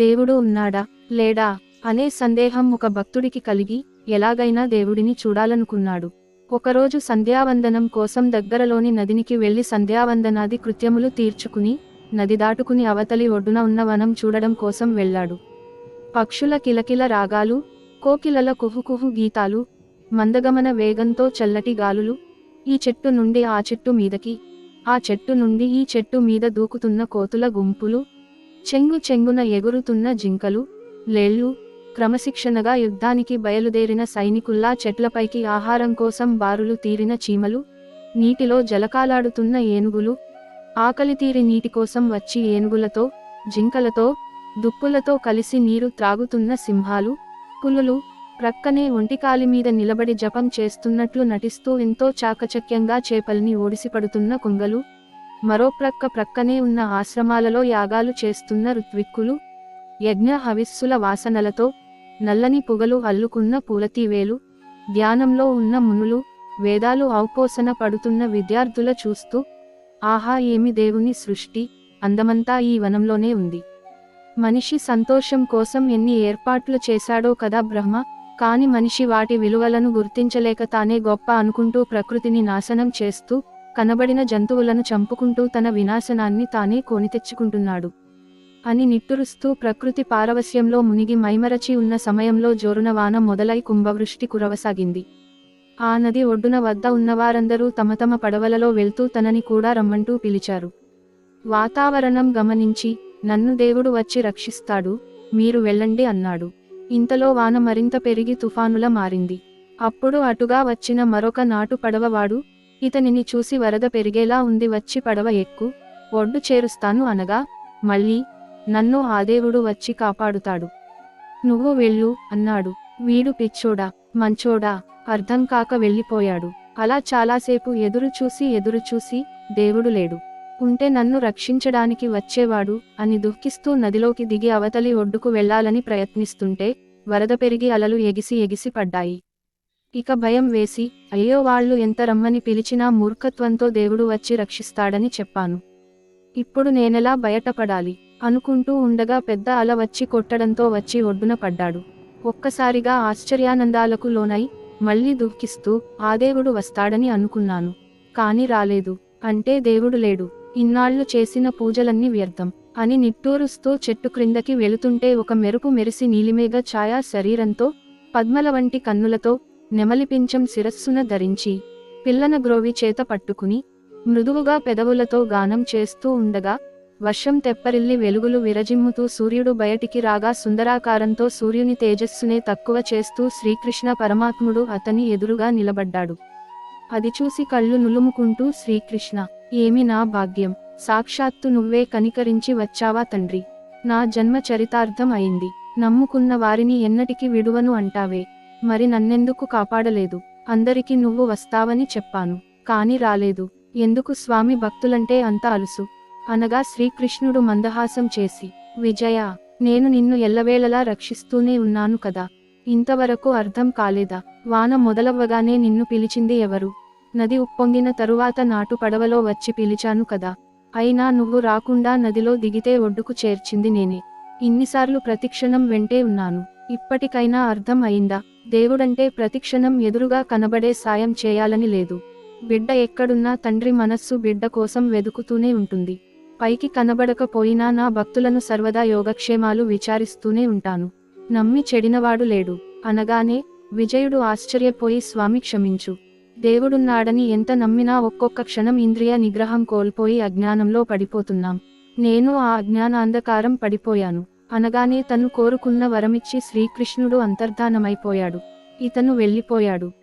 దేవుడు ఉన్నాడా? లేడా? అనే సందేహం ఒక భక్తుడికి కలిగి ఎలాగైనా దేవుడిని చూడాలనుకున్నాడు. ఒకరోజు సంధ్యావందనం కోసం దగ్గరలోని నదినికి వెళ్ళి సంధ్యావందనాది కృత్యములు తీర్చుకుని నది దాటుకుని అవతలి ఒడ్డున ఉన్న వనం చూడడం కోసం వెళ్ళాడు. పక్షుల కిలకిల రాగాలు కోకిలల కుహుకుహు గీతాలు మందగమన వేగంతో చల్లటి గాలులు ఈ చెట్టు నుండి ఆ చెట్టు మీదకి ఆ చెట్టు నుండి ఈ చెట్టు మీద దూకుతున్న కోతుల గుంపులు చెంగు చెంగున ఎగురుతున్న జింకలు లేళ్ళు క్రమశిక్షణగా యుద్ధానికి బయలుదేరిన సైనికుల్లా చెట్లపైకి ఆహారం కోసం బారులు తీరిన చీమలు నీటిలో జలకాలాడుతున్న ఏనుగులు ఆకలి తీరి నీటి కోసం వచ్చి ఏనుగులతో జింకలతో దుప్పులతో కలిసి నీరు త్రాగుతున్న సింహాలు పులులు ప్రక్కనే ఒంటికాలి మీద నిలబడి జపం చేస్తున్నట్లు నటిస్తూ ఎంతో చాకచక్యంగా చేపల్ని ఓడిసిపడుతున్న కుంగలు మరో ప్రక్క ప్రక్కనే ఉన్న ఆశ్రమాలలో యాగాలు చేస్తున్న ఋత్విక్కులు యజ్ఞ హవిస్సుల వాసనలతో నల్లని పొగలు అల్లుకున్న పూలతీవేలు ధ్యానంలో ఉన్న మునులు వేదాలు ఔపోసన పడుతున్న విద్యార్థుల చూస్తూ ఆహా ఏమి దేవుని సృష్టి అందమంతా ఈ వనంలోనే ఉంది. మనిషి సంతోషం కోసం ఎన్ని ఏర్పాట్లు చేశాడో కదా బ్రహ్మ కాని మనిషి వాటి విలువలను గుర్తించలేక తానే గొప్ప అనుకుంటూ ప్రకృతిని నాశనం చేస్తూ కనబడిన జంతువులను చంపుకుంటూ తన వినాశనాన్ని తానే కొని తెచ్చుకుంటున్నాడు అని నిట్టురుస్తూ ప్రకృతి పారవస్యంలో మునిగి మైమరచి ఉన్న సమయంలో జోరున వాన మొదలై కుంభవృష్టి కురవసాగింది. ఆ నది ఒడ్డున వద్ద ఉన్నవారందరూ తమ తమ పడవలలో వెళ్తూ తనని కూడా రమ్మంటూ పిలిచారు. వాతావరణం గమనించి నన్ను దేవుడు వచ్చి రక్షిస్తాడు మీరు వెళ్ళండి అన్నాడు. ఇంతలో వాన మరింత పెరిగి తుఫానుల మారింది. అప్పుడు అటుగా వచ్చిన మరొక నాటు పడవవాడు ఇతనిని చూసి వరద పెరిగేలా ఉంది వచ్చి పడవ ఎక్కు ఒడ్డు చేరుస్తాను అనగా మళ్ళీ నన్ను ఆ దేవుడు వచ్చి కాపాడుతాడు. నువ్వు వెళ్ళు అన్నాడు. వీడు పిచ్చోడా మంచోడా అర్థం కాక వెళ్ళిపోయాడు. అలా చాలాసేపు ఎదురు చూసి ఎదురు చూసి దేవుడు లేడు. ఉంటే నన్ను రక్షించడానికి వచ్చేవాడు అని దుఃఖిస్తూ నదిలోకి దిగి అవతలి ఒడ్డుకు వెళ్ళాలని ప్రయత్నిస్తుంటే వరద పెరిగి అలలు ఎగిసి ఎగిసి పడ్డాయి. ఇక భయం వేసి అయ్యో వాళ్ళు ఎంత రమ్మని పిలిచినా మూర్ఖత్వంతో దేవుడు వచ్చి రక్షిస్తాడని చెప్పాను. ఇప్పుడు నేనెలా బయటపడాలి? అనుకుంటూ ఉండగా పెద్ద అల వచ్చి కొట్టడంతో వచ్చి ఒడ్డున పడ్డాడు. ఒక్కసారిగా ఆశ్చర్యానందాలకు లోనై మళ్ళీ దుఃఖిస్తూ ఆ దేవుడు వస్తాడని అనుకున్నాను. కాని రాలేదు. అంటే దేవుడు లేడు. ఇన్నాళ్ళు చేసిన పూజలన్నీ వ్యర్థం అని నిట్టూరుస్తూ చెట్టు క్రిందకి వెళుతుంటే ఒక మెరుపు మెరిసి నీలిమేఘ ఛాయా శరీరంతో పద్మల వంటి కన్నులతో నెమలిపించం శిరస్సున ధరించి పిల్లన గ్రోవి చేత పట్టుకుని మృదువుగా పెదవులతో గానం చేస్తూ ఉండగా వర్షం తెప్పరిల్లి వెలుగులు విరజిమ్ముతూ సూర్యుడు బయటికి రాగా సుందరాకారంతో సూర్యుని తేజస్సునే తక్కువ చేస్తూ శ్రీకృష్ణ పరమాత్ముడు అతని ఎదురుగా నిలబడ్డాడు. అది చూసి కళ్ళు నులుముకుంటూ శ్రీకృష్ణ ఏమి నా భాగ్యం? సాక్షాత్తు నువ్వే కనికరించి వచ్చావా తండ్రి? నా జన్మ చరితార్థం అయింది. నమ్ముకున్న వారిని ఎన్నటికి విడువను అంటావే? మరి నన్నెందుకు కాపాడలేదు? అందరికి నువ్వు వస్తావని చెప్పాను కాని రాలేదు. ఎందుకు స్వామి భక్తులంటే అంత అలుసు? అనగా శ్రీకృష్ణుడు మందహాసం చేసి విజయ నేను నిన్ను ఎల్లవేళలా రక్షిస్తూనే ఉన్నాను కదా. ఇంతవరకు అర్థం కాలేదా? వాన మొదలవ్వగానే నిన్ను పిలిచింది ఎవరు? నది ఉప్పొంగిన తరువాత నాటు పడవలో వచ్చి పిలిచాను కదా. అయినా నువ్వు రాకుండా నదిలో దిగితే ఒడ్డుకు చేర్చింది నేనే. ఇన్నిసార్లు ప్రతిక్షణం వెంటే ఉన్నాను. ఇప్పటికైనా అర్థం అయిందా? దేవుడంటే ప్రతిక్షణం ఎదురుగా కనబడే సాయం చేయాలని లేదు. బిడ్డ ఎక్కడున్నా తండ్రి మనస్సు బిడ్డ కోసం వెదుకుతూనే ఉంటుంది. పైకి కనబడకపోయినా నా భక్తులను సర్వదా యోగక్షేమాలు విచారిస్తూనే ఉంటాను. నమ్మి చెడినవాడు లేడు. అనగానే విజయుడు ఆశ్చర్యపోయి స్వామి క్షమించు. దేవుడున్నాడని ఎంత నమ్మినా ఒక్కొక్క క్షణం ఇంద్రియ నిగ్రహం కోల్పోయి అజ్ఞానంలో పడిపోతున్నాం. నేను ఆ అజ్ఞానాంధకారం పడిపోయాను. అనగానే తను కోరుకున్న వరమిచ్చి శ్రీకృష్ణుడు అంతర్ధానమైపోయాడు. ఇతను వెళ్ళిపోయాడు.